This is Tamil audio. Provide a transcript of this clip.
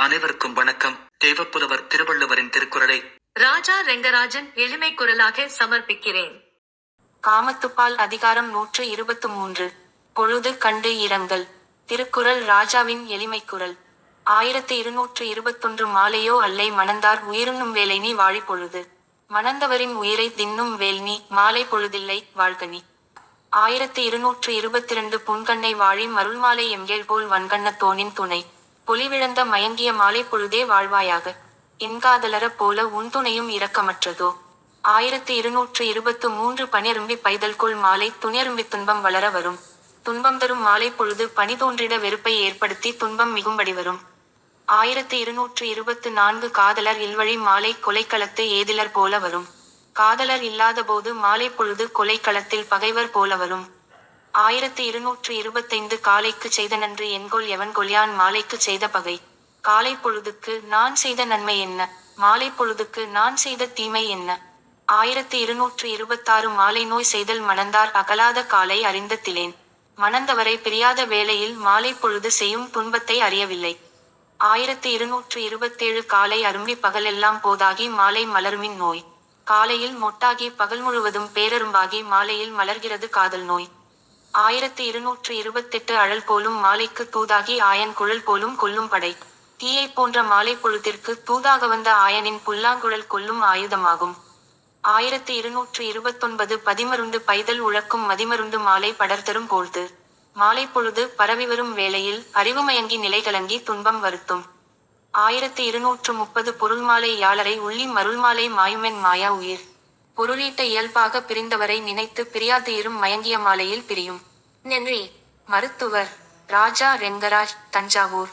அனைவருக்கும் வணக்கம். தேவப்புலவர் திருவள்ளுவரின் திருக்குறளை ராஜா ரெங்கராஜன் எளிமை குரலாக சமர்ப்பிக்கிறேன். காமத்துப்பால் அதிகாரம் நூற்று இருபத்து மூன்று. பொழுது கண்டு இரங்கல். திருக்குறள் ராஜாவின் எளிமை குரல். ஆயிரத்து இருநூற்று இருபத்தொன்று மாலையோ அல்லை மணந்தார் உயிருண்ணும் வேலை நீ வாழி பொழுது. மணந்தவரின் உயிரை தின்னும் வேல் நீ மாலை பொழுதில்லை வாழ்கனி. ஆயிரத்து இருநூற்று இருபத்திரண்டு புன்கண்ணை வாழி மருள்மாலை எங்கேள் போல் வன்கண்ண தோனின் துணை. பொலிவிழந்த மயங்கிய மாலை பொழுதே வாழ்வாயாக. என்காதலர போல உன் துணையும் இரக்கமற்றதோ? ஆயிரத்து இருநூற்று இருபத்து மூன்று பனிரும்பி பைதல்கோள் மாலை துணியரும்பி துன்பம் வளர வரும். துன்பம் தரும் மாலை பொழுது பனி தோன்றிட வெறுப்பை ஏற்படுத்தி துன்பம் மிகும்படி வரும். ஆயிரத்து இருநூற்று இருபத்து நான்கு காதலர் இல்வழி மாலை கொலைக்களத்து ஏதிலர் போல வரும். காதலர் இல்லாத போது மாலை பொழுது கொலைக்களத்தில் பகைவர் போல வரும். ஆயிரத்து இருநூற்று இருபத்தைந்து காலைக்கு செய்த நன்று என்கொல் எவன் கொல்யான் மாலைக்கு செய்த பகை. காலை பொழுதுக்கு நான் செய்த நன்மை என்ன? மாலை பொழுதுக்கு நான் செய்த தீமை என்ன? ஆயிரத்து இருநூற்று இருபத்தாறு மாலை நோய் செய்தல் மணந்தார் அகலாத காலை அறிந்த திலேன். மணந்தவரை பிரியாத வேளையில் மாலை பொழுது செய்யும் துன்பத்தை அறியவில்லை. ஆயிரத்து இருநூற்று இருபத்தேழு காலை அரும்பி பகலெல்லாம் போதாகி மாலை மலருமின் நோய். காலையில் மொட்டாகி பகல் முழுவதும் பேரரும்பாகி மாலையில் மலர்கிறது காதல் நோய். ஆயிரத்து இருநூற்று இருபத்தெட்டு அழல் போலும் மாலைக்கு தூதாகி ஆயன் குழல் போலும் கொல்லும் படை. தீயை போன்ற மாலை பொழுதிற்கு தூதாக வந்த ஆயனின் புல்லாங்குழல் கொல்லும் ஆயுதமாகும். ஆயிரத்து இருநூற்று இருபத்தொன்பது பதிமருந்து பைதல் உழக்கும் மதிமருந்து மாலை படர்தரும் போழ்து. மாலை பொழுது பரவி வரும் வேளையில் அறிவுமயங்கி நிலைகலங்கி துன்பம் வருத்தும். ஆயிரத்து இருநூற்று முப்பது பொருள்மாலை யாளரை உள்ளி மருள்மாலை மாயுமென் மாயா உயிர். பொருளீட்ட இயல்பாக பிரிந்தவரை நினைத்து பிரியாது இரும் மயங்கிய மாலையில் பிரியும். நன்றி மருத்துவர் ராஜா ரெங்கராஜ் தஞ்சாவூர்.